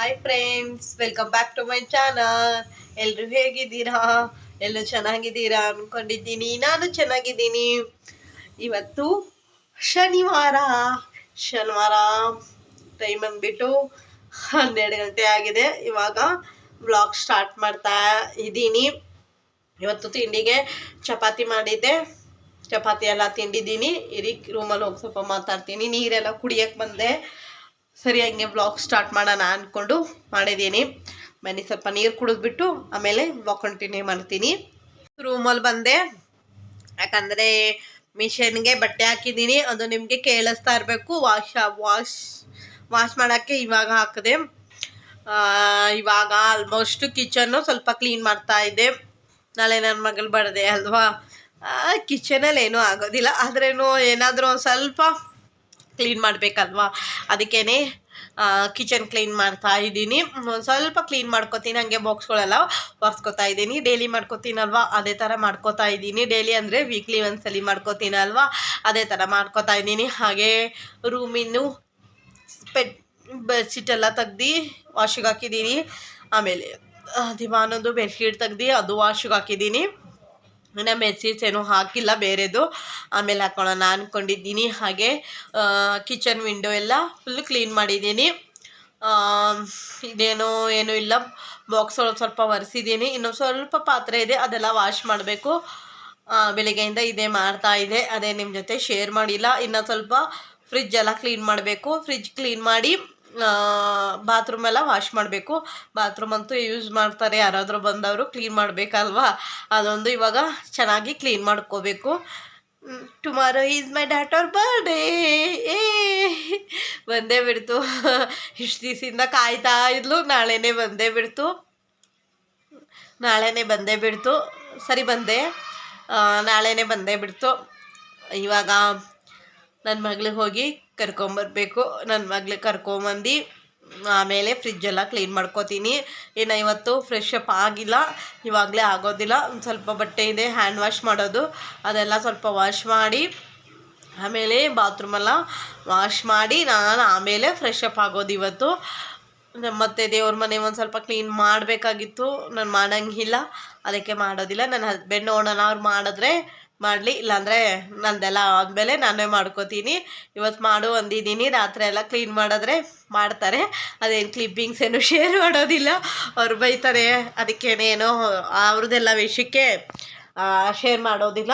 Hi friends welcome back to my channel ಎಲ್ಲರೂ ಹೇಗಿದ್ದೀರಾ? ಎಲ್ಲರೂ ಚೆನ್ನಾಗಿದ್ದೀರಾ ಅಂದ್ಕೊಂಡಿದ್ದೀನಿ ನಾನು ಚೆನ್ನಾಗಿದ್ದೀನಿ. ಇವತ್ತು ಶನಿವಾರ. ಶನಿವಾರ ಟೈಮ್ ಅಂದ್ಬಿಟ್ಟು ಹನ್ನೆರಡು ಗಂಟೆ ಆಗಿದೆ. ಇವಾಗ ಬ್ಲಾಗ್ ಸ್ಟಾರ್ಟ್ ಮಾಡ್ತಾ ಇದ್ದೀನಿ. ಇವತ್ತು ತಿಂಡಿಗೆ ಚಪಾತಿ ಮಾಡಿದ್ದೆ. ಚಪಾತಿ ಎಲ್ಲ ತಿಂದಿದ್ದೀನಿ. ಇರಿ ರೂಮಲ್ಲಿ ಹೋಗಿ ಸ್ವಲ್ಪ ಮಾತಾಡ್ತೀನಿ. ನೀರೆಲ್ಲ ಕುಡಿಯಕ್ಕೆ ಬಂದೆ. ಸರಿ, ಹಂಗೆ ಬ್ಲಾಗ್ ಸ್ಟಾರ್ಟ್ ಮಾಡೋಣ ಅಂದ್ಕೊಂಡು ಮಾಡಿದ್ದೀನಿ ಮನೆ ಸ್ವಲ್ಪ ನೀರು ಕುಡಿದ್ಬಿಟ್ಟು ಆಮೇಲೆ ಬ್ಲಾಗ್ ಕಂಟಿನ್ಯೂ ಮಾಡ್ತೀನಿ. ರೂಮಲ್ಲಿ ಬಂದೆ. ಯಾಕಂದರೆ ಮಿಷನ್ಗೆ ಬಟ್ಟೆ ಹಾಕಿದ್ದೀನಿ ಅದು ನಿಮಗೆ ಕೇಳಿಸ್ತಾ ಇರಬೇಕು. ವಾಶ್ ವಾಶ್ ವಾಶ್ ಮಾಡೋಕ್ಕೆ ಇವಾಗ ಹಾಕಿದೆ. ಇವಾಗ ಆಲ್ಮೋಸ್ಟ್ ಕಿಚನ್ನು ಸ್ವಲ್ಪ ಕ್ಲೀನ್ ಮಾಡ್ತಾ ಇದ್ದೆ. ನಾಳೆ ನನ್ನ ಮಗಳು ಬರದೆ ಅಲ್ವಾ? ಕಿಚನಲ್ಲಿ ಏನೂ ಆಗೋದಿಲ್ಲ. ಆದ್ರೇನು ಏನಾದರೂ ಸ್ವಲ್ಪ ಕ್ಲೀನ್ ಮಾಡಬೇಕಲ್ವಾ? ಅದಕ್ಕೇ ಕಿಚನ್ ಕ್ಲೀನ್ ಮಾಡ್ತಾ ಇದ್ದೀನಿ. ಒಂದು ಸ್ವಲ್ಪ ಕ್ಲೀನ್ ಮಾಡ್ಕೊತೀನಿ. ಹಂಗೆ ಬಾಕ್ಸ್ಗಳೆಲ್ಲ ಒರೆಸ್ಕೊತಾ ಇದ್ದೀನಿ. ಡೈಲಿ ಮಾಡ್ಕೊತೀನಲ್ವಾ? ಅದೇ ಥರ ಮಾಡ್ಕೋತಾ ಇದ್ದೀನಿ. ಡೈಲಿ ಅಂದರೆ ವೀಕ್ಲಿ ಒಂದ್ಸಲಿ ಮಾಡ್ಕೋತೀನಲ್ವಾ? ಅದೇ ಥರ ಮಾಡ್ಕೋತಾ ಇದ್ದೀನಿ. ಹಾಗೆ ರೂಮಿನೂ ಪೆಟ್ ಬೆಡ್ಶೀಟೆಲ್ಲ ತೆಗ್ದು ವಾಶಿಗೆ ಹಾಕಿದ್ದೀನಿ. ಆಮೇಲೆ ದಿವಾನೊಂದು ಬೆಡ್ಶೀಟ್ ತೆಗ್ದು ಅದು ವಾಶಿಗೆ ಹಾಕಿದ್ದೀನಿ. ಇನ್ನು ಮೆಸೇಜ್ ಏನೂ ಹಾಕಿಲ್ಲ, ಬೇರೆದು. ಆಮೇಲೆ ಹಾಕೊಳ್ಳೋಣ ಅಂದ್ಕೊಂಡಿದ್ದೀನಿ ಹಾಗೆ. ಕಿಚನ್ ವಿಂಡೋ ಎಲ್ಲ ಫುಲ್ ಕ್ಲೀನ್ ಮಾಡಿದ್ದೀನಿ. ಇದೇನು ಏನೂ ಇಲ್ಲ. ಬಾಕ್ಸ್ ಒಳಗೆ ಸ್ವಲ್ಪ ಒರೆಸಿದ್ದೀನಿ. ಇನ್ನೊಂದು ಸ್ವಲ್ಪ ಪಾತ್ರೆ ಇದೆ, ಅದೆಲ್ಲ ವಾಶ್ ಮಾಡಬೇಕು. ಬೆಳಿಗ್ಗೆಯಿಂದ ಇದೇ ಮಾಡ್ತಾ ಇದೆ. ಅದೇ ನಿಮ್ಮ ಜೊತೆ ಶೇರ್ ಮಾಡಿಲ್ಲ. ಇನ್ನು ಸ್ವಲ್ಪ ಫ್ರಿಜ್ ಎಲ್ಲ ಕ್ಲೀನ್ ಮಾಡಬೇಕು. ಫ್ರಿಜ್ ಕ್ಲೀನ್ ಮಾಡಿ ಬಾತ್ರೂಮ್ ಎಲ್ಲ ವಾಶ್ ಮಾಡಬೇಕು. ಬಾತ್ರೂಮ್ ಅಂತೂ ಯೂಸ್ ಮಾಡ್ತಾರೆ ಯಾರಾದರೂ ಬಂದವರು ಕ್ಲೀನ್ ಮಾಡಬೇಕಲ್ವಾ? ಅದೊಂದು ಇವಾಗ ಚೆನ್ನಾಗಿ ಕ್ಲೀನ್ ಮಾಡ್ಕೋಬೇಕು. Tomorrow is my daughter birthday ಏ, ಬಂದೇ ಬಿಡ್ತು. ಇಷ್ಟು ದಿವಸದಿಂದ ಕಾಯ್ತಾ ಇದ್ಲು, ನಾಳೆನೇ ಬಂದೇ ಬಿಡ್ತು. ನಾಳೆನೇ ಬಂದೇ ಬಿಡ್ತು. ಸರಿ ಬಂದೆ. ನಾಳೆನೇ ಬಂದೇ ಬಿಡ್ತು. ಇವಾಗ ನನ್ನ ಮಗಳಿಗೆ ಹೋಗಿ ಕರ್ಕೊಂಬರ್ಬೇಕು. ನನ್ನ ಮಗಳಿಗೆ ಕರ್ಕೊಂಬಂದು, ಆಮೇಲೆ ಫ್ರಿಜ್ಜೆಲ್ಲ ಕ್ಲೀನ್ ಮಾಡ್ಕೋತೀನಿ. ಏನು ಇವತ್ತು ಫ್ರೆಶ್ ಅಪ್ ಆಗಿಲ್ಲ, ಇವಾಗಲೇ ಆಗೋದಿಲ್ಲ. ಒಂದು ಸ್ವಲ್ಪ ಬಟ್ಟೆ ಇದೆ ಹ್ಯಾಂಡ್ ವಾಶ್ ಮಾಡೋದು. ಅದೆಲ್ಲ ಸ್ವಲ್ಪ ವಾಶ್ ಮಾಡಿ, ಆಮೇಲೆ ಬಾತ್ರೂಮೆಲ್ಲ ವಾಶ್ ಮಾಡಿ, ನಾನು ಆಮೇಲೆ ಫ್ರೆಶ್ ಅಪ್ ಆಗೋದು ಇವತ್ತು. ಮತ್ತು ದೇವ್ರ ಮನೆ ಒಂದು ಸ್ವಲ್ಪ ಕ್ಲೀನ್ ಮಾಡಬೇಕಾಗಿತ್ತು. ನಾನು ಮಾಡೋಂಗಿಲ್ಲ. ಅದಕ್ಕೆ ಮಾಡೋದಿಲ್ಲ. ನನ್ನ ಹಸ್ಬೆಂಡ್ ನೋಡೋಣ ಅವ್ರು ಮಾಡಿದ್ರೆ ಮಾಡಲಿ, ಇಲ್ಲಾಂದರೆ ನಂದೆಲ್ಲ ಆದಮೇಲೆ ನಾನೇ ಮಾಡ್ಕೋತೀನಿ. ಇವತ್ತು ಮಾಡು ಅಂದಿದ್ದೀನಿ, ರಾತ್ರಿ ಎಲ್ಲ ಕ್ಲೀನ್ ಮಾಡಿದ್ರೆ ಮಾಡ್ತಾರೆ. ಅದೇನು ಕ್ಲಿಪ್ಪಿಂಗ್ಸ್ ಏನು ಶೇರ್ ಮಾಡೋದಿಲ್ಲ. ಅವ್ರು ಬೈತಾರೆ, ಅದಕ್ಕೇನೇನೋ ಅವ್ರದ್ದೆಲ್ಲ ವಿಷಯಕ್ಕೆ ಶೇರ್ ಮಾಡೋದಿಲ್ಲ.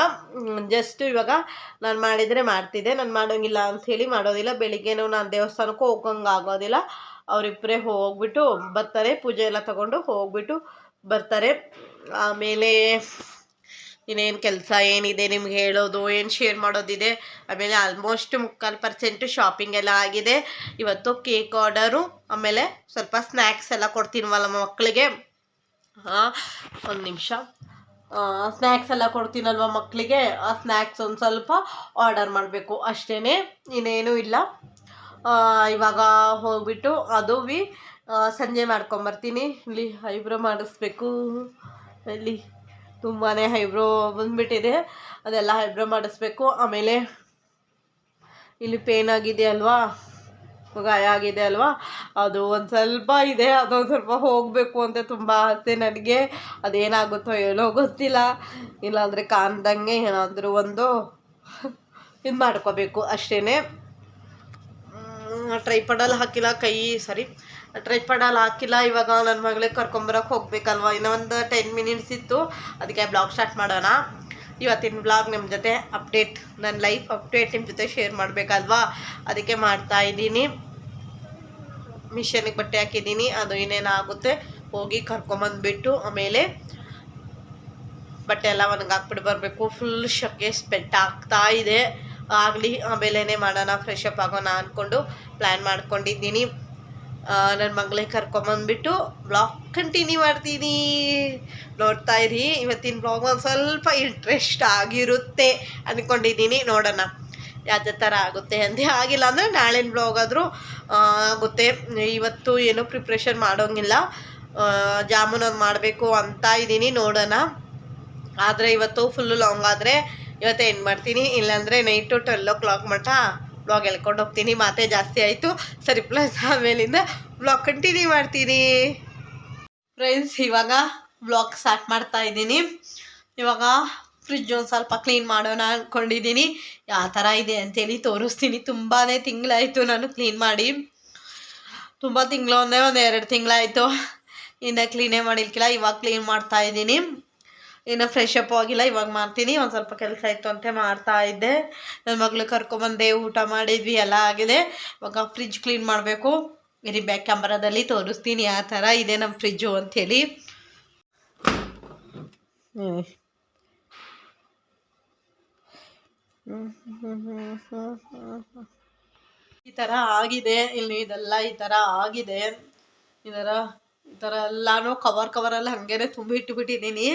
ಜಸ್ಟ್ ಇವಾಗ ನಾನು ಮಾಡಿದರೆ ಮಾಡ್ತಿದ್ದೆ. ನಾನು ಮಾಡೋಂಗಿಲ್ಲ ಅಂಥೇಳಿ ಮಾಡೋದಿಲ್ಲ. ಬೆಳಿಗ್ಗೆನೂ ನಾನು ದೇವಸ್ಥಾನಕ್ಕೂ ಹೋಗೋಂಗೆ ಆಗೋದಿಲ್ಲ. ಅವರಿಬ್ಬರೇ ಹೋಗ್ಬಿಟ್ಟು ಬರ್ತಾರೆ. ಪೂಜೆ ಎಲ್ಲ ತಗೊಂಡು ಹೋಗ್ಬಿಟ್ಟು ಬರ್ತಾರೆ. ಆಮೇಲೆ ಇನ್ನೇನು ಕೆಲಸ ಏನಿದೆ ನಿಮ್ಗೆ ಹೇಳೋದು, ಏನು ಶೇರ್ ಮಾಡೋದಿದೆ, ಆಮೇಲೆ ಆಲ್ಮೋಸ್ಟ್ ಮುಕ್ಕಾಲು ಪರ್ಸೆಂಟು ಶಾಪಿಂಗ್ ಎಲ್ಲ ಆಗಿದೆ. ಇವತ್ತು ಕೇಕ್ ಆರ್ಡರು ಆಮೇಲೆ ಸ್ವಲ್ಪ ಸ್ನ್ಯಾಕ್ಸ್ ಎಲ್ಲ ಕೊಡ್ತೀನವಲ್ಲ ಮಕ್ಕಳಿಗೆ ಹಾಂ, ಒಂದು ನಿಮಿಷ. ಸ್ನ್ಯಾಕ್ಸ್ ಎಲ್ಲ ಕೊಡ್ತೀನಲ್ವ ಮಕ್ಕಳಿಗೆ ಆ ಸ್ನ್ಯಾಕ್ಸ್ ಒಂದು ಸ್ವಲ್ಪ ಆರ್ಡರ್ ಮಾಡಬೇಕು. ಅಷ್ಟೇ ಇನ್ನೇನೂ ಇಲ್ಲ. ಇವಾಗ ಹೋಗ್ಬಿಟ್ಟು ಅದು ಸಂಜೆ ಮಾಡ್ಕೊಂಬರ್ತೀನಿ. ಇಲ್ಲಿ ಐಬ್ರೋ ಮಾಡಿಸ್ಬೇಕು. ಇಲ್ಲಿ. ತುಂಬಾ ಹೈಬ್ರೋ ಬಂದುಬಿಟ್ಟಿದೆ. ಅದೆಲ್ಲ ಹೈಬ್ರೋ ಮಾಡಿಸ್ಬೇಕು. ಆಮೇಲೆ ಇಲ್ಲಿ ಪೇನ್ ಆಗಿದೆ ಅಲ್ವಾ? ಗಾಯ ಆಗಿದೆ ಅಲ್ವಾ? ಅದು ಒಂದು ಸ್ವಲ್ಪ ಇದೆ. ಅದೊಂದು ಸ್ವಲ್ಪ ಹೋಗಬೇಕು ಅಂತ ತುಂಬ ಆಸೆ ನನಗೆ. ಅದೇನಾಗುತ್ತೋ ಏನೋ ಗೊತ್ತಿಲ್ಲ. ಇಲ್ಲಾಂದರೆ ಕಾಣ್ದಂಗೆ ಏನಾದರೂ ಒಂದು ಇದು ಮಾಡ್ಕೋಬೇಕು ಅಷ್ಟೇ ಟ್ರೈಪಡಲ್ಲಿ ಹಾಕಿಲ್ಲ ಕೈ, ಸಾರಿ. ಟ್ರೈಪಡಲ್ಲಿ ಹಾಕಿಲ್ಲ. ಇವಾಗ ನನ್ನ ಮಗಳಿಗೆ ಕರ್ಕೊಂಬರಕ್ಕೆ ಹೋಗ್ಬೇಕಲ್ವ? ಇನ್ನೊಂದು ಟೆನ್ ಮಿನಿಟ್ಸ್ ಇತ್ತು. ಅದಕ್ಕೆ ಬ್ಲಾಗ್ ಸ್ಟಾರ್ಟ್ ಮಾಡೋಣ. ಇವತ್ತಿನ ಬ್ಲಾಗ್ ನಿಮ್ಮ ಜೊತೆ ಅಪ್ಡೇಟ್ ನನ್ನ ಲೈಫ್ ಅಪ್ಡೇಟ್ ನಿಮ್ಮ ಜೊತೆ ಶೇರ್ ಮಾಡಬೇಕಲ್ವಾ? ಅದಕ್ಕೆ ಮಾಡ್ತಾ ಇದ್ದೀನಿ. ಮಿಷನಿಗೆ ಬಟ್ಟೆ ಹಾಕಿದ್ದೀನಿ. ಅದು ಏನೇನಾಗುತ್ತೆ ಹೋಗಿ ಕರ್ಕೊಂಬಂದ್ಬಿಟ್ಟು ಆಮೇಲೆ ಬಟ್ಟೆ ಎಲ್ಲ ಒಣಗಾಕ್ಬಿಟ್ಟು ಬರಬೇಕು. ಫುಲ್ ಶಕ್ಕೆ ಸ್ಪೆಟ್ ಆಗ್ತಾ ಇದೆ. ಆಗಲಿ ಆಮೇಲೆ ಮಾಡೋಣ ಫ್ರೆಶ್ ಅಪ್ ಆಗೋಣ ಅಂದ್ಕೊಂಡು ಪ್ಲ್ಯಾನ್ ಮಾಡ್ಕೊಂಡಿದ್ದೀನಿ. ನನ್ನ ಮಗಳೇ ಕರ್ಕೊಂಬಂದ್ಬಿಟ್ಟು ಬ್ಲಾಗ್ ಕಂಟಿನ್ಯೂ ಮಾಡ್ತೀನಿ. ನೋಡ್ತಾ ಇರಿ, ಇವತ್ತಿನ ಬ್ಲಾಗ್ ಒಂದು ಸ್ವಲ್ಪ ಇಂಟ್ರೆಸ್ಟ್ ಆಗಿರುತ್ತೆ ಅಂದ್ಕೊಂಡಿದ್ದೀನಿ ನೋಡೋಣ. ಯಾವುದೇ ಥರ ಆಗುತ್ತೆ ಅಂದೆ, ಆಗಿಲ್ಲ ಅಂದರೆ ನಾಳಿನ ಬ್ಲಾಗ್ ಆದರೂ ಆಗುತ್ತೆ ಇವತ್ತು ಏನೂ ಪ್ರಿಪ್ರೇಷನ್ ಮಾಡೋಂಗಿಲ್ಲ. ಜಾಮೂನ್ ಒಂದು ಮಾಡಬೇಕು ಅಂತ ಇದ್ದೀನಿ, ನೋಡೋಣ. ಆದರೆ ಇವತ್ತು ಫುಲ್ಲು ಲಾಂಗ್ ಆದರೆ ಇವತ್ತು ಏನು ಮಾಡ್ತೀನಿ. ಇಲ್ಲಾಂದರೆ ನೈಟು ಟ್ವೆಲ್ ಓ ಕ್ಲಾಕ್ ಮಟ್ಟ ಬ್ಲಾಗ್ ಎಳ್ಕೊಂಡು ಹೋಗ್ತೀನಿ, ಮಾತೇ ಜಾಸ್ತಿ ಆಯಿತು. ಸರಿ ಪ್ಲಸ್ ಆಮೇಲಿಂದ ಬ್ಲಾಗ್ ಕಂಟಿನ್ಯೂ ಮಾಡ್ತೀನಿ. ಫ್ರೆಂಡ್ಸ್ ಇವಾಗ ಬ್ಲಾಗ್ ಸ್ಟಾರ್ಟ್ ಮಾಡ್ತಾ ಇದ್ದೀನಿ. ಇವಾಗ ಫ್ರಿಜ್ ಒಂದು ಸ್ವಲ್ಪ ಕ್ಲೀನ್ ಮಾಡೋಣ ಅಂದ್ಕೊಂಡಿದ್ದೀನಿ ಯಾವ ಥರ ಇದೆ ಅಂತೇಳಿ ತೋರಿಸ್ತೀನಿ. ತುಂಬಾ ತಿಂಗಳಾಯಿತು ನಾನು ಕ್ಲೀನ್ ಮಾಡಿ. ತುಂಬ ತಿಂಗಳು ಒಂದೇ ಒಂದು ಎರಡು ತಿಂಗಳಾಯಿತು. ಇನ್ನು ಕ್ಲೀನೇ ಮಾಡಿಲ್ಕಿಲ್ಲ, ಇವಾಗ ಕ್ಲೀನ್ ಮಾಡ್ತಾ ಇದ್ದೀನಿ. ಇನ್ನು ಫ್ರೆಶ್ ಅಪ್ ಆಗಿಲ್ಲ, ಇವಾಗ ಮಾಡ್ತೀನಿ. ಒಂದು ಸ್ವಲ್ಪ ಕೆಲಸ ಇತ್ತು ಅಂತ ಮಾಡ್ತಾ ಇದ್ದೆ. ನನ್ನ ಮಗಳು ಕರ್ಕೊಂಬಂದೆ, ಊಟ ಮಾಡಿದ್ವಿ, ಎಲ್ಲ ಆಗಿದೆ. ಇವಾಗ ಫ್ರಿಜ್ ಕ್ಲೀನ್ ಮಾಡಬೇಕು. ಇರಿ ಬ್ಯಾಕ್ ಕ್ಯಾಮ್ರಾದಲ್ಲಿ ತೋರಿಸ್ತೀನಿ ಆ ಥರ. ಇದೆ ನಮ್ಮ ಫ್ರಿಜ್ಜು ಅಂಥೇಳಿ. ಈ ಥರ ಆಗಿದೆ. ಇಲ್ಲಿ ಇದೆಲ್ಲ ಈ ಥರ ಆಗಿದೆ. ಇದರ ಈ ಥರ ಎಲ್ಲಾನು ಕವರ್ ಕವರೆಲ್ಲ ಹಾಗೇನೆ ತುಂಬಿ ಇಟ್ಟುಬಿಟ್ಟಿದ್ದೀನಿ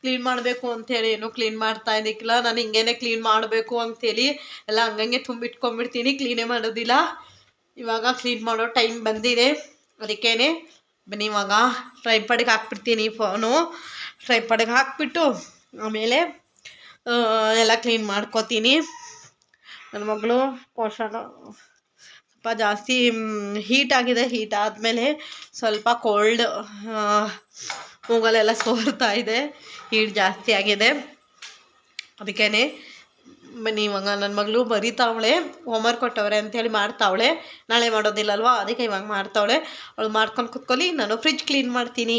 ಕ್ಲೀನ್ ಮಾಡಬೇಕು ಅಂತೇಳಿ ಏನು ಕ್ಲೀನ್ ಮಾಡ್ತಾ ಇದಕ್ಕಿಲ್ಲ ನಾನು ಹಿಂಗೇನೆ ಕ್ಲೀನ್ ಮಾಡಬೇಕು ಅಂತೇಳಿ ಎಲ್ಲ ಹಂಗಂಗೆ ತುಂಬಿಟ್ಕೊಂಡ್ಬಿಡ್ತೀನಿ ಕ್ಲೀನೇ ಮಾಡೋದಿಲ್ಲ. ಇವಾಗ ಕ್ಲೀನ್ ಮಾಡೋ ಟೈಮ್ ಬಂದಿದೆ. ಅದಕ್ಕೇನೆ ಬನ್ನಿ ಇವಾಗ ಫ್ರೈ ಪಾಡಿಗೆ ಹಾಕ್ಬಿಡ್ತೀನಿ ಫೋನು ಫ್ರೈ ಪಾಡಿಗೆ ಹಾಕ್ಬಿಟ್ಟು ಆಮೇಲೆ ಎಲ್ಲ ಕ್ಲೀನ್ ಮಾಡ್ಕೋತೀನಿ. ನನ್ನ ಮಗಳು ಪೋಷಣ ಸ್ವಲ್ಪ ಜಾಸ್ತಿ ಹೀಟ್ ಆಗಿದೆ. ಹೀಟ್ ಆದಮೇಲೆ ಸ್ವಲ್ಪ ಕೋಲ್ಡ್ ಮೂಗಲೆಲ್ಲ ಸೋರ್ತಾ ಇದೆ. ಹೀಟ್ ಜಾಸ್ತಿ ಆಗಿದೆ. ಅದಕ್ಕೇ ಇವಾಗ ನನ್ನ ಮಗಳು ಬರೀತಾವಳೆ ಹೋಮ್ವರ್ಕ್ ಕೊಟ್ಟವ್ರೆ ಅಂಥೇಳಿ ಮಾಡ್ತಾವಳೆ. ನಾಳೆ ಮಾಡೋದಿಲ್ಲಲ್ವಾ? ಅದಕ್ಕೆ ಇವಾಗ ಮಾಡ್ತಾವಳೆ. ಅವಳು ಮಾಡ್ಕೊಂಡು ಕುತ್ಕೊಳ್ಳಿ, ನಾನು ಫ್ರಿಜ್ ಕ್ಲೀನ್ ಮಾಡ್ತೀನಿ.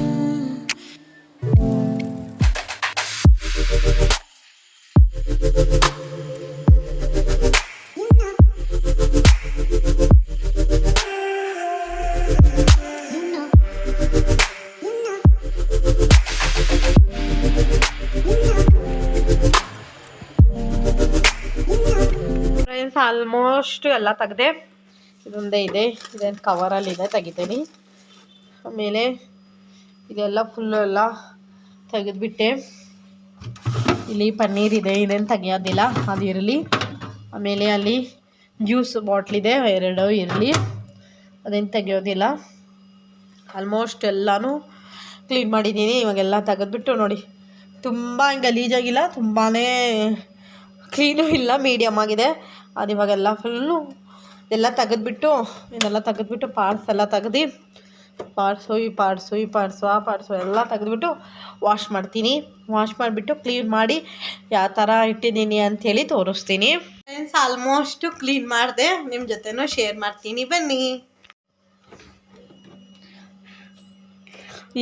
Friends almost ಎಲ್ಲ ತೆಗೆದೆ. ಇದೊಂದೇ ಇದೆ. ಇದೇನು ಕವರಲ್ಲಿದೆ ತೆಗಿತೀನಿ. ಆಮೇಲೆ ಇದೆಲ್ಲ ಫುಲ್ಲು ಎಲ್ಲ ತೆಗೆದುಬಿಟ್ಟೆ. ಇಲ್ಲಿ ಪನ್ನೀರ್ ಇದೆ ಇದೇನು ತೆಗಿಯೋದಿಲ್ಲ. ಅದು ಇರಲಿ. ಆಮೇಲೆ ಅಲ್ಲಿ ಜ್ಯೂಸ್ ಬಾಟ್ಲಿದೆ ಎರಡು ಇರಲಿ. ಅದೇನು ತೆಗಿಯೋದಿಲ್ಲ. ಆಲ್ಮೋಸ್ಟ್ ಎಲ್ಲನೂ ಕ್ಲೀನ್ ಮಾಡಿದ್ದೀನಿ. ಇವಾಗೆಲ್ಲ ತೆಗೆದ್ಬಿಟ್ಟು ನೋಡಿ. ತುಂಬ ಗಲೀಜಾಗಿಲ್ಲ ತುಂಬಾ ಕ್ಲೀನೂ ಇಲ್ಲ ಮೀಡಿಯಮ್ ಆಗಿದೆ. ಅದು ಇವಾಗೆಲ್ಲ ಫುಲ್ಲು ಎಲ್ಲ ತೆಗೆದ್ಬಿಟ್ಟು, ಇದೆಲ್ಲ ತೆಗೆದ್ಬಿಟ್ಟು ಪಾರ್ಟ್ಸ್ ಎಲ್ಲ ತೆಗ್ದು ಪಾರ್ಟ್ಸು ಈ ಪಾರ್ಟ್ಸು ಈ ಪಾರ್ಟ್ಸು ಆ ಪಾರ್ಟ್ಸು ಎಲ್ಲ ತೆಗೆದ್ಬಿಟ್ಟು ವಾಶ್ ಮಾಡ್ತೀನಿ. ವಾಶ್ ಮಾಡಿಬಿಟ್ಟು ಕ್ಲೀನ್ ಮಾಡಿ ಯಾವ ಥರ ಇಟ್ಟಿದ್ದೀನಿ ಅಂಥೇಳಿ ತೋರಿಸ್ತೀನಿ. ಫ್ರೆಂಡ್ಸ್ ಆಲ್ಮೋಸ್ಟು ಕ್ಲೀನ್ ಮಾಡಿದೆ. ನಿಮ್ಮ ಜೊತೆನೂ ಶೇರ್ ಮಾಡ್ತೀನಿ. ಬನ್ನಿ.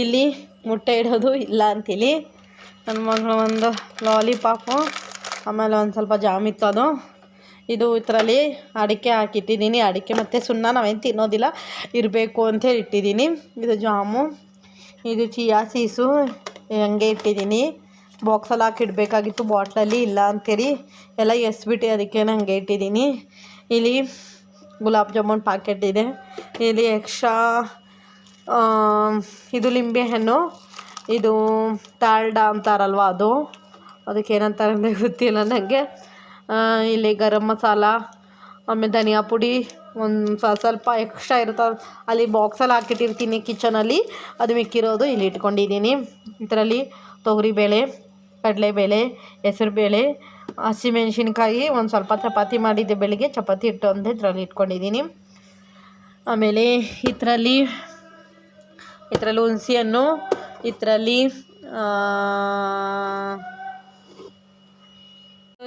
ಇಲ್ಲಿ ಮೊಟ್ಟೆ ಇಡೋದು ಇಲ್ಲ ಅಂತೇಳಿ. ನನ್ನ ಮಗಳು ಒಂದು ಲಾಲಿಪಾಪು ಆಮೇಲೆ ಒಂದು ಸ್ವಲ್ಪ ಜಾಮ್ ಇತ್ತು ಅದು. ಇದು ಇದರಲ್ಲಿ ಅಡಿಕೆ ಹಾಕಿಟ್ಟಿದ್ದೀನಿ. ಅಡಿಕೆ ಮತ್ತು ಸುಣ್ಣ ನಾವೇನು ತಿನ್ನೋದಿಲ್ಲ. ಇರಬೇಕು ಅಂತೇಳಿ ಇಟ್ಟಿದ್ದೀನಿ. ಇದು ಜಾಮು, ಇದು ಚಿಯಾ ಸೀಸು ಹಂಗೆ ಇಟ್ಟಿದ್ದೀನಿ. ಬಾಕ್ಸಲ್ಲಿ ಹಾಕಿ ಇಡಬೇಕಾಗಿತ್ತು ಬಾಟ್ಲಲ್ಲಿ ಇಲ್ಲ ಅಂತೇಳಿ. ಎಲ್ಲ ಎಸ್ಬಿಟ್ಟು ಅದಕ್ಕೆ ಹಂಗೆ ಇಟ್ಟಿದ್ದೀನಿ. ಇಲ್ಲಿ ಗುಲಾಬ್ ಜಾಮೂನ್ ಪ್ಯಾಕೆಟ್ ಇದೆ. ಇಲ್ಲಿ ಎಕ್ಸ್ಟ್ರಾ ಇದು ಲಿಂಬೆ ಹಣ್ಣು, ಇದು ತಾಳ್ಡ ಅಂತಾರಲ್ವ ಅದು. ಅದಕ್ಕೆ ಏನಂತಾರೆ ಗೊತ್ತಿಲ್ಲ ನನಗೆ ಇಲ್ಲಿ ಗರಂ ಮಸಾಲ, ಆಮೇಲೆ ಧನಿಯಾ ಪುಡಿ, ಒಂದು ಸ್ವಲ್ಪ ಎಕ್ಸ್ಟ್ರಾ ಇರುತ್ತೆ ಅಲ್ಲಿ ಬಾಕ್ಸಲ್ಲಿ ಹಾಕಿಟ್ಟಿರ್ತೀನಿ ಕಿಚನಲ್ಲಿ ಅದು ಮಿಕ್ಕಿರೋದು ಇಲ್ಲಿ ಇಟ್ಕೊಂಡಿದ್ದೀನಿ. ಇದರಲ್ಲಿ ತೊಗರಿಬೇಳೆ ಕಡಲೆಬೇಳೆ ಹೆಸರುಬೇಳೆ ಹಸಿಮೆಣ್ಸಿನ್ಕಾಯಿ ಒಂದು ಸ್ವಲ್ಪ ಚಪಾತಿ ಮಾಡಿದ್ದೆ ಬೆಳಿಗ್ಗೆ. ಚಪಾತಿ ಇಟ್ಟು ಅಂತ ಇದರಲ್ಲಿ ಇಟ್ಕೊಂಡಿದ್ದೀನಿ. ಆಮೇಲೆ ಇದರಲ್ಲಿ ಇದರಲ್ಲಿ ಹುಣ್ಸೆ ಹಣ್ಣು ಇದರಲ್ಲಿ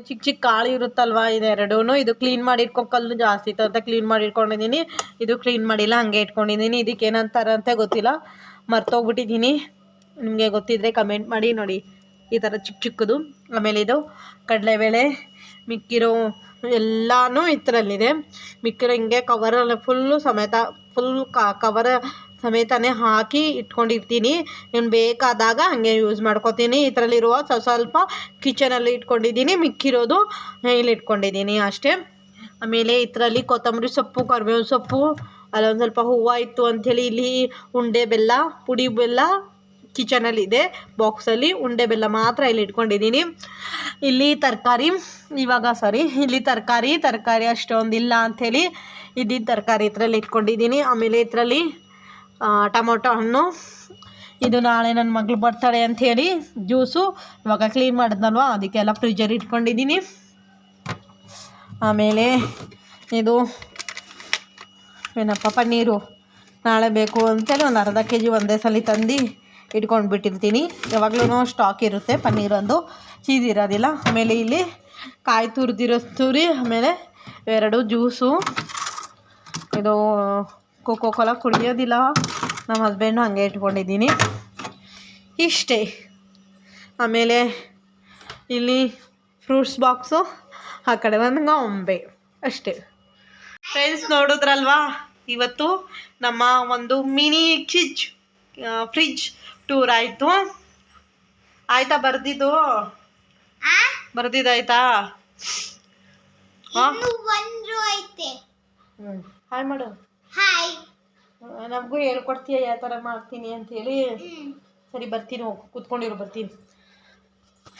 ಚಿಕ್ಕ ಚಿಕ್ಕ ಕಾಳು ಇರುತ್ತಲ್ವ ಇದೆರಡೂ ಇದು ಕ್ಲೀನ್ ಮಾಡಿ ಇಟ್ಕೊ ಕಲ್ಲು ಜಾಸ್ತಿ ಇತ್ತು ಅಂತ ಕ್ಲೀನ್ ಮಾಡಿ ಇಟ್ಕೊಂಡಿದ್ದೀನಿ ಇದು ಕ್ಲೀನ್ ಮಾಡಿಲ್ಲ, ಹಂಗೆ ಇಟ್ಕೊಂಡಿದ್ದೀನಿ. ಇದಕ್ಕೆ ಅಂತ ಗೊತ್ತಿಲ್ಲ. ಮರ್ತೋಗ್ಬಿಟ್ಟಿದ್ದೀನಿ. ನಿಮಗೆ ಗೊತ್ತಿದ್ರೆ ಕಮೆಂಟ್ ಮಾಡಿ ನೋಡಿ. ಈ ಥರ ಚಿಕ್ಕ ಚಿಕ್ಕದು. ಆಮೇಲೆ ಇದು ಕಡಲೆಬೇಳೆ ಮಿಕ್ಕಿರೋ ಎಲ್ಲನೂ ಇದರಲ್ಲಿದೆ. ಮಿಕ್ಕಿರೋ ಹಿಂಗೆ ಕವರಲ್ಲಿ ಫುಲ್ಲು ಸಮೇತ ಫುಲ್ ಕವರ ಸಮೇತನೇ ಹಾಕಿ ಇಟ್ಕೊಂಡಿರ್ತೀನಿ. ಇನ್ನು ಬೇಕಾದಾಗ ಹಾಗೆ ಯೂಸ್ ಮಾಡ್ಕೊತೀನಿ. ಇದರಲ್ಲಿರುವ ಸ್ವಲ್ಪ ಸ್ವಲ್ಪ ಕಿಚನಲ್ಲಿ ಇಟ್ಕೊಂಡಿದ್ದೀನಿ. ಮಿಕ್ಕಿರೋದು ಇಲ್ಲಿ ಇಟ್ಕೊಂಡಿದ್ದೀನಿ ಅಷ್ಟೇ. ಆಮೇಲೆ ಇದರಲ್ಲಿ ಕೊತ್ತಂಬರಿ ಸೊಪ್ಪು ಕರಿಬೇವು ಸೊಪ್ಪು ಅಲ್ಲೊಂದು ಸ್ವಲ್ಪ ಹೂವು ಇತ್ತು ಅಂಥೇಳಿ ಇಲ್ಲಿ ಉಂಡೆ ಬೆಲ್ಲ, ಪುಡಿ ಬೆಲ್ಲ ಕಿಚನಲ್ಲಿ ಇದೆ. ಬಾಕ್ಸಲ್ಲಿ ಉಂಡೆ ಬೆಲ್ಲ ಮಾತ್ರ ಇಲ್ಲಿ ಇಟ್ಕೊಂಡಿದ್ದೀನಿ. ಇಲ್ಲಿ ತರಕಾರಿ, ಇವಾಗ ಸಾರಿ ಇಲ್ಲಿ ತರಕಾರಿ ತರಕಾರಿ ಅಷ್ಟೊಂದಿಲ್ಲ ಅಂಥೇಳಿ ಇದ್ದಿದ್ದ ತರಕಾರಿ ಇದರಲ್ಲಿ ಇಟ್ಕೊಂಡಿದ್ದೀನಿ. ಆಮೇಲೆ ಇದರಲ್ಲಿ ಟೊಮೊಟೊ ಹಣ್ಣು. ಇದು ನಾಳೆ ನನ್ನ ಮಗಳು ಬರ್ತಾಳೆ ಅಂಥೇಳಿ ಜ್ಯೂಸು. ಇವಾಗ ಕ್ಲೀನ್ ಮಾಡಿದ್ನಲ್ವ, ಅದಕ್ಕೆಲ್ಲ ಫ್ರಿಜ್ಜಲ್ಲಿ ಇಟ್ಕೊಂಡಿದ್ದೀನಿ. ಆಮೇಲೆ ಇದು ಏನಪ್ಪ, ಪನ್ನೀರು. ನಾಳೆ ಬೇಕು ಅಂತೇಳಿ ಒಂದು ಅರ್ಧ ಕೆ ಜಿ ಒಂದೇ ಸಲ ತಂದು ಇಟ್ಕೊಂಡು ಬಿಟ್ಟಿರ್ತೀನಿ ಯಾವಾಗಲೂ ಸ್ಟಾಕ್ ಇರುತ್ತೆ ಪನ್ನೀರ್ ಒಂದು ಚೀಸ್ ಇರೋದಿಲ್ಲ. ಆಮೇಲೆ ಇಲ್ಲಿ ಕಾಯಿ ತುರಿದಿರೋ ತುರಿ, ಆಮೇಲೆ ಎರಡು ಜ್ಯೂಸು. ಇದು ಕೋಕೋ ಕೋಲಾ ಕುಡಿಯೋದಿಲ್ಲ ನಮ್ಮ ಹಸ್ಬೆಂಡು ಹಂಗೆ ಇಟ್ಕೊಂಡಿದ್ದೀನಿ. ಇಷ್ಟೇ. ಆಮೇಲೆ ಇಲ್ಲಿ ಫ್ರೂಟ್ಸ್ ಬಾಕ್ಸು ಆ ಕಡೆ ಒಂದು ಗೊಂಬೆ ಅಷ್ಟೇ. ಫ್ರೆಂಡ್ಸ್ ನೋಡಿದ್ರಲ್ವಾ? ಇವತ್ತು ನಮ್ಮ ಒಂದು ಮಿನಿ ಚಿಜ್ ಫ್ರಿಜ್ ಟೂರ್ ಆಯಿತು. ಆಯಿತಾ ಬರ್ದಿದ್ದು? ಬರ್ದಿದ್ದಾಯ್ತಾ? ಹಾಂ ಹಾಯ್ ಮಾಡು ಹಾಯ್ ನಮಗೂ ಹೇಳ್ಕೊಡ್ತೀಯ ಯಾವ ಥರ ಮಾಡ್ತೀನಿ ಅಂತೇಳಿ. ಸರಿ ಬರ್ತೀನಿ ಹೋಗಿ ಕೂತ್ಕೊಂಡಿರು ಬರ್ತೀನಿ.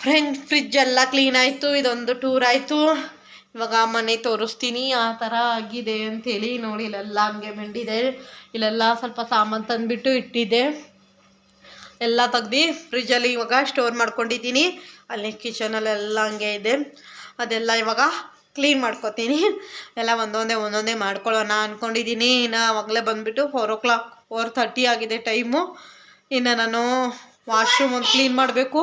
ಫ್ರೆಂಡ್ ಫ್ರಿಜ್ ಎಲ್ಲ ಕ್ಲೀನ್ ಆಯಿತು ಇದೊಂದು ಟೂರ್ ಆಯಿತು. ಇವಾಗ ಮನೆ ತೋರಿಸ್ತೀನಿ ಆ ಥರ ಆಗಿದೆ ಅಂಥೇಳಿ ನೋಡಿ ಇಲ್ಲೆಲ್ಲ ಹಂಗೆ ಬೆಂಡಿದೆ ಇಲ್ಲೆಲ್ಲ ಸ್ವಲ್ಪ ಸಾಮಾನು ತಂದುಬಿಟ್ಟು ಇಟ್ಟಿದ್ದೆ. ಎಲ್ಲ ತೆಗ್ದು ಫ್ರಿಜ್ಜಲ್ಲಿ ಇವಾಗ ಸ್ಟೋರ್ ಮಾಡ್ಕೊಂಡಿದ್ದೀನಿ. ಅಲ್ಲಿ ಕಿಚನಲ್ಲೆಲ್ಲ ಹಂಗೆ ಇದೆ. ಅದೆಲ್ಲ ಇವಾಗ ಕ್ಲೀನ್ ಮಾಡ್ಕೊತೀನಿ. ಎಲ್ಲ ಒಂದೊಂದೇ ಒಂದೊಂದೇ ಮಾಡ್ಕೊಳ್ಳೋಣ ಅಂದ್ಕೊಂಡಿದ್ದೀನಿ ಇನ್ನು ಆವಾಗಲೇ ಬಂದುಬಿಟ್ಟು four o'clock four thirty ಆಗಿದೆ ಟೈಮು ಇನ್ನು ನಾನು ವಾಶ್ರೂಮ್ ಒಂದು ಕ್ಲೀನ್ ಮಾಡಬೇಕು.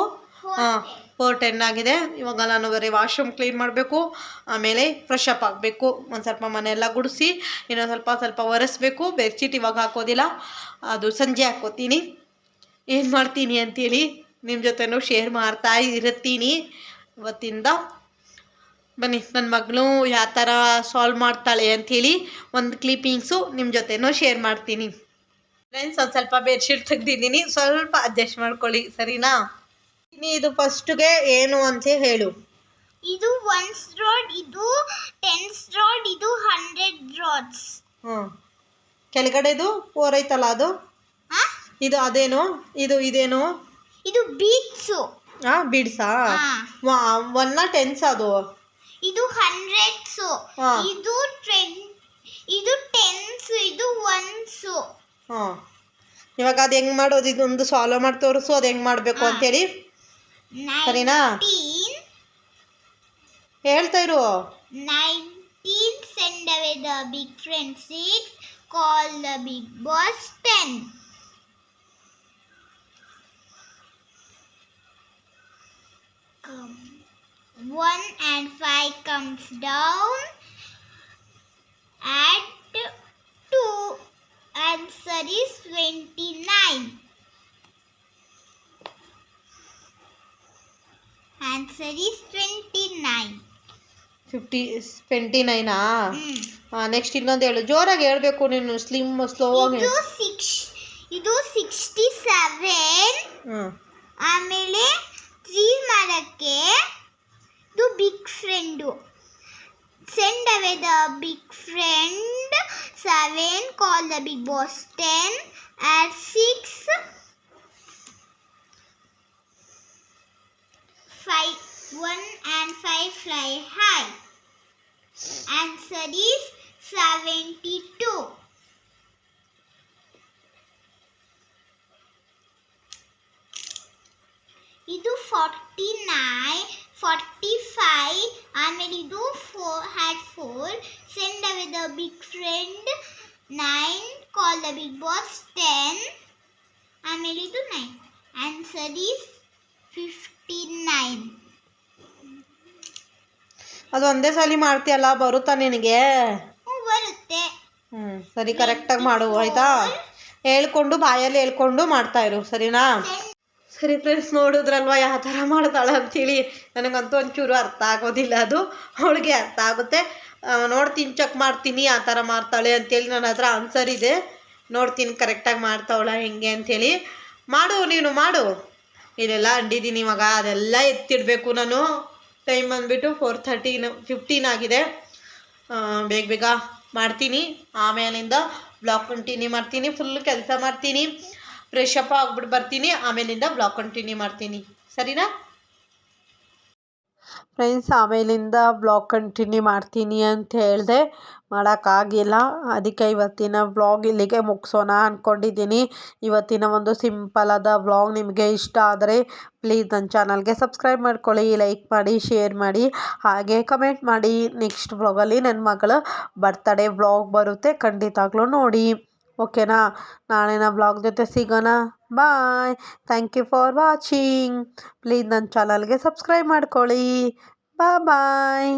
ಹಾಂ ಫೋರ್ ಟೆನ್ ಆಗಿದೆ. ಇವಾಗ ನಾನು ಬರೀ ವಾಶ್ರೂಮ್ ಕ್ಲೀನ್ ಮಾಡಬೇಕು. ಆಮೇಲೆ ಫ್ರೆಶ್ ಅಪ್ ಆಗಬೇಕು. ಒಂದು ಸ್ವಲ್ಪ ಮನೆಯೆಲ್ಲ ಗುಡಿಸಿ ಇನ್ನೊಂದು ಸ್ವಲ್ಪ ಸ್ವಲ್ಪ ಒರೆಸ್ಬೇಕು. ಬೆಡ್ಶೀಟ್ ಇವಾಗ ಹಾಕೋದಿಲ್ಲ. ಅದು ಸಂಜೆ ಹಾಕೋತೀನಿ. ಏನು ಮಾಡ್ತೀನಿ ಅಂತೇಳಿ ನಿಮ್ಮ ಜೊತೆನೂ ಶೇರ್ ಮಾಡ್ತಾ ಇರುತ್ತೀನಿ ಇವತ್ತಿಂದ ಬನ್ನಿ ನನ್ನ ಮಗಳು ಯಾವ ಥರ ಸಾಲ್ವ್ ಮಾಡ್ತಾಳೆ ಅಂಥೇಳಿ ಒಂದು ಕ್ಲಿಪ್ಪಿಂಗ್ಸು ನಿಮ್ಮ ಜೊತೆನೂ ಶೇರ್ ಮಾಡ್ತೀನಿ. ಫ್ರೆಂಡ್ಸ್ ಒಂದು ಸ್ವಲ್ಪ ಬೆಡ್ಶೀಟ್ ತೆಗ್ದಿದ್ದೀನಿ. ಸ್ವಲ್ಪ ಅಡ್ಜಸ್ಟ್ ಮಾಡ್ಕೊಳ್ಳಿ ಸರಿನಾ? ಇದು ಫಸ್ಟ್ಗೆ ಏನು ಅಂತ ಹೇಳು. ಇದು ಒನ್ಸ್ ರೋಡ್ ಇದು ಟೆನ್ಸ್ ರೋಡ್ ಇದು ಹಂಡ್ರೆಡ್ ರೋಡ್ಸ್ ಹ್ಞೂ ಕೆಳಗಡೆದು ಫೋರ್ ಐತಲ್ಲ ಅದು? ಇದು ಅದೇನು? ಇದು ಇದೇನು? ಇದು ಬೀಟ್ಸು ಹಾಂ. ಬೀಡ್ಸಾ ಒನ್ನ ಟೆನ್ಸ್ ಅದು. ಇದು ಹಂಡ್ರೆಡ್ಸ್ ಇದು ಟ್ವೆನ್ ಇದು ಟೆನ್ಸ್ ಇದು ಒನ್ಸ್ ಹಾಂ. ಇವಾಗ ಅದು ಹೆಂಗೆ ಮಾಡೋದು? ಇದೊಂದು ಸಾಲ್ವ್ ಮಾಡಿ ತೋರಿಸು ಅದು ಹೆಂಗೆ ಮಾಡಬೇಕು ಅಂತೇಳಿ. ಸರಿನಾ? ಹೇಳ್ತಾ ಇರು. Nineteen send away the big friend six call the big boss ten One and 5 comes down. Add 2. Answer is twenty-nine. Answer is twenty-nine. Fifty twenty Naina next ಇನ್ನೊಂದು ಹೇಳು ಜೋರಾಗಿ ಹೇಳಬೇಕು ನೀನು ಸ್ಲಿಮ್ ಸ್ಲೋ ಆಗಿ ಇದು ಸಿಕ್ಸ್ ಇದು ಸಿಕ್ಸ್ಟಿ ಸೆವೆನ್ ಆಮೇಲೆ three ಮಾಡೋಕ್ಕೆ to big friend. Send away the big friend. 7. Call the big boss. 10. Add 6. 5. 1 and 5 fly high. Answer is 72. 9 call the big boss. 10 ಆಮೇಲೆ ಇದು 9 ಆನ್ಸರ್ ಈಸ್ 59 ಅದು ಒಂದೇ ಸಾಲಿ ಮಾಡ್ತೀಯಲ್ಲ ಬರುತ್ತಾ ನಿನಗೆ? ಬರುತ್ತೆ. ಹ್ಞೂ ಸರಿ ಕರೆಕ್ಟಾಗಿ ಮಾಡು ಆಯಿತಾ? ಹೇಳ್ಕೊಂಡು ಬಾಯಲ್ಲಿ ಹೇಳ್ಕೊಂಡು ಮಾಡ್ತಾ ಇರು ಸರಿನಾ? ಸರಿ ಫ್ರೆಂಡ್ಸ್ ನೋಡಿದ್ರಲ್ವಾ ಯಾವ ಥರ ಮಾಡ್ತಾಳೆ ಅಂತೇಳಿ ನನಗಂತೂ ಒಂಚೂರು ಅರ್ಥ ಆಗೋದಿಲ್ಲ ಅದು. ಅವಳಿಗೆ ಅರ್ಥ ಆಗುತ್ತೆ. ನೋಡ್ತೀನಿ ಚೆಕ್ ಮಾಡ್ತೀನಿ, ಆ ಥರ ಮಾಡ್ತಾಳೆ ಅಂತೇಳಿ ನನ್ನ ಹತ್ರ ಆನ್ಸರ್ ಇದೆ. ನೋಡ್ತೀನಿ ಕರೆಕ್ಟಾಗಿ ಮಾಡ್ತಾವಳ ಹೆಂಗೆ ಅಂಥೇಳಿ ಮಾಡು, ನೀನು ಮಾಡು. ಇದೆಲ್ಲ ಅಂಡಿದ್ದೀನಿ ಇವಾಗ, ಅದೆಲ್ಲ ಎತ್ತಿಡಬೇಕು ನಾನು. ಟೈಮ್ ಬಂದುಬಿಟ್ಟು ಫೋರ್ ಥರ್ಟೀನ್ ಫಿಫ್ಟೀನ್ ಆಗಿದೆ. ಬೇಗ ಬೇಗ ಮಾಡ್ತೀನಿ. ಆಮೇಲಿಂದ ಬ್ಲಾಕ್ ಕಂಟಿನ್ಯೂ ಮಾಡ್ತೀನಿ ಫುಲ್ ಕೆಲಸ ಮಾಡ್ತೀನಿ. ಫ್ರೆಶ್ ಅಪ್ ಆಗ್ಬಿಟ್ಟು ಬರ್ತೀನಿ, ಆಮೇಲಿಂದ ಬ್ಲಾಕ್ ಕಂಟಿನ್ಯೂ ಮಾಡ್ತೀನಿ. ಸರಿನಾ? ಫ್ರೆಂಡ್ಸ್ ಆಮೇಲಿಂದ ಬ್ಲಾಗ್ ಕಂಟಿನ್ಯೂ ಮಾಡ್ತೀನಿ ಅಂತ ಹೇಳಿದೆ. ಮಾಡೋಕ್ಕಾಗಿಲ್ಲ. ಅದಕ್ಕೆ ಇವತ್ತಿನ ವ್ಲಾಗ್ ಇಲ್ಲಿಗೆ ಮುಗಿಸೋಣ ಅಂದ್ಕೊಂಡಿದ್ದೀನಿ ಇವತ್ತಿನ ಒಂದು ಸಿಂಪಲಾದ ವ್ಲಾಗ್ ನಿಮಗೆ ಇಷ್ಟ ಆದರೆ ಪ್ಲೀಸ್ ನನ್ನ ಚಾನಲ್ಗೆ ಸಬ್ಸ್ಕ್ರೈಬ್ ಮಾಡ್ಕೊಳ್ಳಿ ಲೈಕ್ ಮಾಡಿ ಶೇರ್ ಮಾಡಿ. ಹಾಗೆ ಕಮೆಂಟ್ ಮಾಡಿ. ನೆಕ್ಸ್ಟ್ ವ್ಲಾಗಲ್ಲಿ ನನ್ನ ಮಗಳ ಬರ್ತಡೇ ವ್ಲಾಗ್ ಬರುತ್ತೆ. ಖಂಡಿತಾಗ್ಲೂ ನೋಡಿ. ಓಕೆನಾ ನಾಳಿನ ವ್ಲಾಗ್ ಜೊತೆ ಸಿಗೋಣ bye thank you for watching please ನನ್ನ ಚಾನಲ್ಗೆ ಸಬ್ಸ್ಕ್ರೈಬ್ ಮಾಡ್ಕೊಳ್ಳಿ ಬಾ ಬಾಯ್